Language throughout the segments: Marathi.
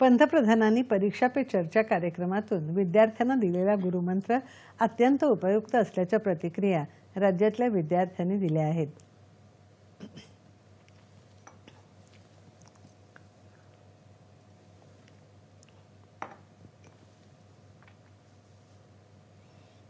पंतप्रधानांनी परीक्षा पे चर्चा कार्यक्रमातून विद्यार्थ्यांना दिलेला गुरुमंत्र अत्यंत उपयुक्त असल्याच्या प्रतिक्रिया राज्यातल्या विद्यार्थ्यांनी दिल्या आहेत.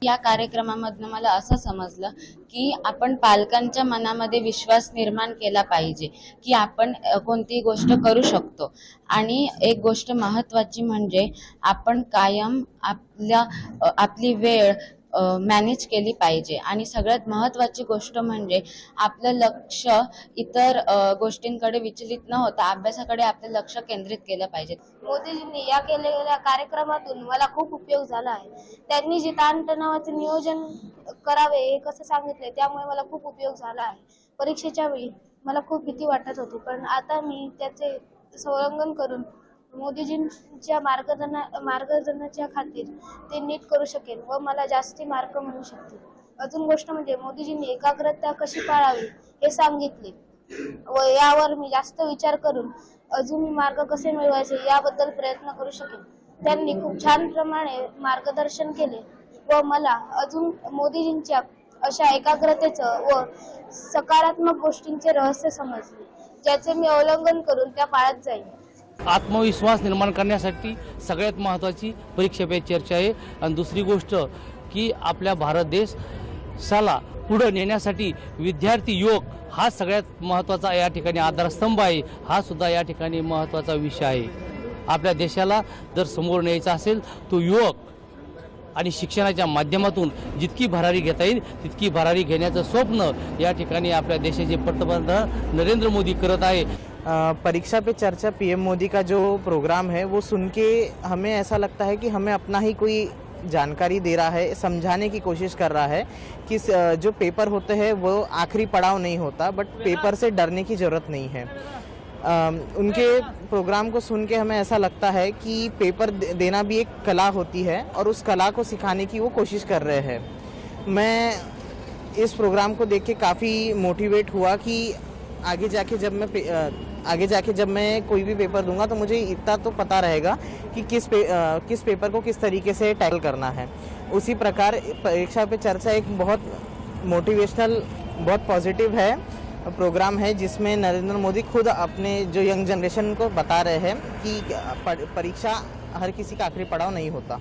या कार्यक्रमामधनं मला असं समजलं की आपण पालकांच्या मनामध्ये विश्वास निर्माण केला पाहिजे की आपण कोणतीही गोष्ट करू शकतो. आणि एक गोष्ट महत्वाची म्हणजे आपण कायम आपल्या आपली वेळ मॅनेज केली पाहिजे. आणि सगळ्यात महत्वाची गोष्ट म्हणजे आपलं लक्ष इतर गोष्टींकडे विचलित न होता अभ्यासाकडे आपलं लक्ष केंद्रित केलं पाहिजे. मोदीजींनी या केलेल्या कार्यक्रमातून मला खूप उपयोग झाला आहे. त्यांनी जे ताणतणावाचे नियोजन करावे हे कसं सांगितले त्यामुळे मला खूप उपयोग झाला आहे. परीक्षेच्या वेळी मला खूप भीती वाटत होती पण आता मी त्याचे संलग्न करून मोदीजींच्या मार्गदर्शना मार्गदर्शनाच्या खातीर ते नीट करू शकेल व मला जास्ती मार्क मिळू शकतील. अजून गोष्ट म्हणजे मोदीजींनी एकाग्रता कशी पाळावी हे सांगितले व यावर मी जास्त विचार करून अजून मार्ग कसे मिळवायचे याबद्दल प्रयत्न करू शकेन. त्यांनी खूप छान प्रमाणे मार्गदर्शन केले व मला अजून मोदीजींच्या अशा एकाग्रतेचं व सकारात्मक गोष्टींचे रहस्य समजले ज्याचे मी अवलंबन करून त्या पाळत जाईन. आत्मविश्वास निर्माण करण्यासाठी सगळ्यात महत्त्वाची परीक्षा पे चर्चा आहे. आणि दुसरी गोष्ट की आपल्या भारत देशाला पुढं नेण्यासाठी विद्यार्थी योग हा सगळ्यात महत्त्वाचा या ठिकाणी आधारस्तंभ आहे. हा सुद्धा या ठिकाणी महत्त्वाचा विषय आहे. आपल्या देशाला जर समोर न्यायचा असेल तो युवक आणि शिक्षणाच्या माध्यमातून जितकी भरारी घेता येईल तितकी भरारी घेण्याचं स्वप्न या ठिकाणी आपल्या देशाचे पंतप्रधान नरेंद्र मोदी करत आहे. परीक्षा पे चर्चा पीएम मोदी का जो प्रोग्राम है वो सुन के हमें ऐसा लगता है कि हमें अपना ही कोई जानकारी दे रहा है समझाने की कोशिश कर रहा है कि जो पेपर होते हैं वो आखिरी पड़ाव नहीं होता बट पेपर से डरने की ज़रूरत नहीं है। अम, उनके प्रोग्राम को सुन के हमें ऐसा लगता है कि पेपर देना भी एक कला होती है और उस कला को सिखाने की वो कोशिश कर रहे हैं। मैं इस प्रोग्राम को देख के काफ़ी मोटिवेट हुआ कि आगे जाके जब मैं आगे जाके जब मैं कोई भी पेपर दूँगा तो मुझे इतना तो पता रहेगा कि किस पे, अ, किस पेपर को किस तरीके से टैकल करना है। उसी प्रकार परीक्षा पे चर्चा एक बहुत मोटिवेशनल बहुत पॉजिटिव है प्रोग्राम है जिसमें नरेंद्र मोदी खुद अपने जो यंग जनरेशन को बता रहे हैं कि परीक्षा हर किसी का आखिरी पड़ाव नहीं होता।